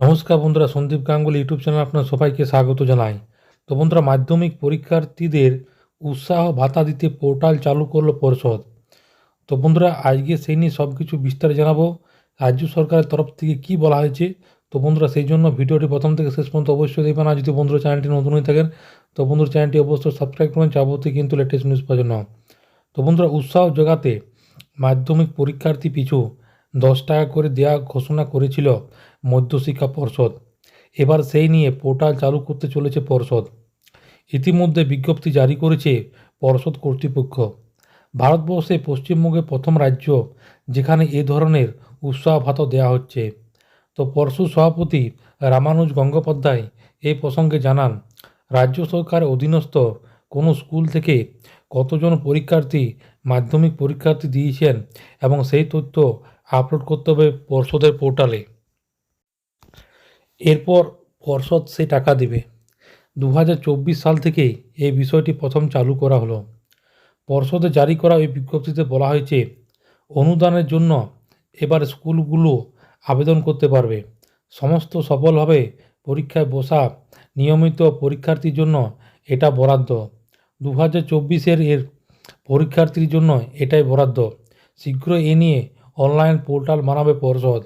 নমস্কার বন্ধুরা, Sandeep Ganguly YouTube channel আপনার সবাইকে স্বাগত জানাই। তো বন্ধুরা, মাধ্যমিক পরীক্ষার্থীদের উৎসাহ ভাতা দিতে পোর্টাল চালু করল পর্ষদ। তো বন্ধুরা, আজকে সেই নিয়ে সব কিছু বিস্তারে জানাব। রাজ্য সরকারের তরফ থেকে কি বলা হয়েছে? তো বন্ধুরা, সেই জন্য ভিডিওটি প্রথম থেকে শেষ পর্যন্ত অবশ্যই দেখবেন। আর যদি বন্ধুরা চ্যানেলটি নতুন হয়ে থাকেন, তো বন্ধুরা, চ্যানেলটি অবশ্যই সাবস্ক্রাইব করবেন যাবতীয় কিন্তু লেটেস্ট নিউজ পাওয়ার জন্য। তো বন্ধুরা, উৎসাহ জোগাতে মাধ্যমিক পরীক্ষার্থী পিছু দশ টাকা করে দেওয়া ঘোষণা করেছিল। মধ্যশিক্ষা পর্ষদ। এবার সেই নিয়ে পোর্টাল চালু করতে চলেছে পর্ষদ। ইতিমধ্যে বিজ্ঞপ্তি জারি করেছে পর্ষদ কর্তৃপক্ষ। ভারতবর্ষে পশ্চিমবঙ্গে প্রথম রাজ্য, যেখানে এ ধরনের উৎসাহ ভাতা দেওয়া হচ্ছে। তো পর্ষদ সভাপতি রামানুজ গঙ্গোপাধ্যায় এই প্রসঙ্গে জানান, রাজ্য সরকার অধীনস্থ কোনো স্কুল থেকে কতজন পরীক্ষার্থী, মাধ্যমিক পরীক্ষার্থী দিয়েছেন এবং সেই তথ্য আপলোড করতে হবে পর্ষদের পোর্টালে। এরপর পর্ষদ সেই টাকা দেবে। দু হাজার চব্বিশ সাল থেকেই এই বিষয়টি প্রথম চালু করা হলো। পর্ষদে জারি করা ওই বিজ্ঞপ্তিতে বলা হয়েছে, অনুদানের জন্য এবার স্কুলগুলো আবেদন করতে পারবে। সমস্ত সফলভাবে পরীক্ষায় বসা নিয়মিত পরীক্ষার্থীর জন্য এটা বরাদ্দ। দু হাজার চব্বিশের এর পরীক্ষার্থীর জন্য এটাই বরাদ্দ। শীঘ্রই এ নিয়ে অনলাইন পোর্টাল বানাবে পর্ষদ।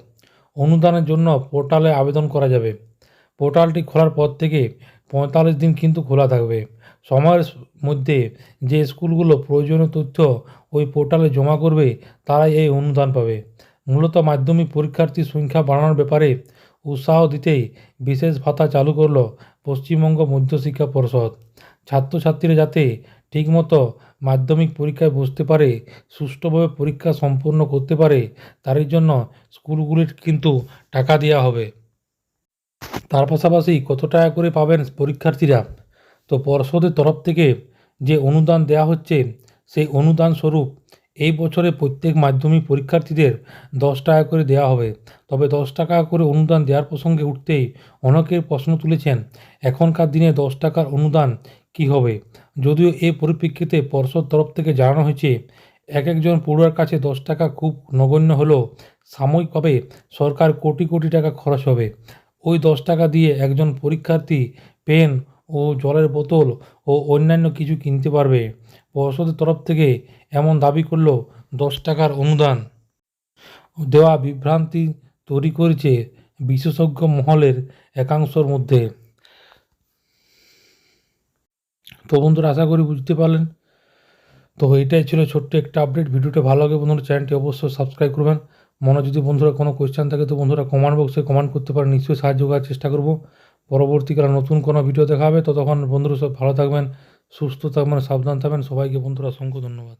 অনুদানের জন্য পোর্টালে আবেদন করা যাবে। পোর্টালটি খোলার পর থেকে পঁয়তাল্লিশ দিন কিন্তু খোলা থাকবে। সময়ের মধ্যে যে স্কুলগুলো প্রয়োজনীয় তথ্য ওই পোর্টালে জমা করবে, তারাই এই অনুদান পাবে। মূলত মাধ্যমিক পরীক্ষার্থীর সংখ্যা বাড়ানোর ব্যাপারে উৎসাহ দিতেই বিশেষ ভাতা চালু করল পশ্চিমবঙ্গ মধ্যশিক্ষা পর্ষদ। ছাত্রছাত্রীরা যাতে ঠিকমতো মাধ্যমিক পরীক্ষায় বসতে পারে, সুষ্ঠুভাবে পরীক্ষা সম্পূর্ণ করতে পারে তার জন্য স্কুলগুলির কিন্তু টাকা দেওয়া হবে। তার পাশাপাশি কত টাকা করে পাবেন পরীক্ষার্থীরা? তো পর্ষদের তরফ থেকে যে অনুদান দেয়া হচ্ছে, সেই অনুদান স্বরূপ এই বছরে প্রত্যেক মাধ্যমিক পরীক্ষার্থীদের দশ টাকা করে দেওয়া হবে। তবে দশ টাকা করে অনুদান দেওয়ার প্রসঙ্গে উঠতেই অনেকের প্রশ্ন তুলেছেন, এখনকার দিনে দশ টাকার অনুদান কি হবে? যদিও এই পরিপ্রেক্ষিতে পর্ষদ তরফ থেকে জানানো হয়েছে, এক একজন পড়ুয়ার কাছে দশ টাকা খুব নগণ্য হলেও সাময়িকভাবে সরকার কোটি কোটি টাকা খরচ হবে। ওই দশ টাকা দিয়ে একজন পরীক্ষার্থী পেন ও জলের বোতল ও অন্যান্য কিছু কিনতে পারবে। পর্ষদের তরফ থেকে এমন দাবি করল দশ টাকার অনুদান। দেওয়া বিভ্রান্তি তৈরি করেছে বিশেষজ্ঞ মহলের একাংশের মধ্যে। তো বন্ধুরা, আশা করি বুঝতে পারলেন। তো এটাই ছিল ছোট্ট একটা আপডেট ভিডিওটা ভালো লাগে বন্ধুরা, চ্যানেলটি অবশ্যই সাবস্ক্রাইব করবেন। মনে যদি বন্ধুরা কোনো কোয়েশ্চেন থাকে, তো বন্ধুরা কমেন্ট বক্সে কমেন্ট করতে পারেন। নিশ্চয়ই সাহায্য করার চেষ্টা করব। পরবর্তীকালে নতুন কোনো ভিডিও দেখা হবে, ততক্ষণ বন্ধুরা সব ভালো থাকবেন, সুস্থ থাকবেন, সাবধান থাকবেন। সবাইকে বন্ধুরা অসংখ্য ধন্যবাদ।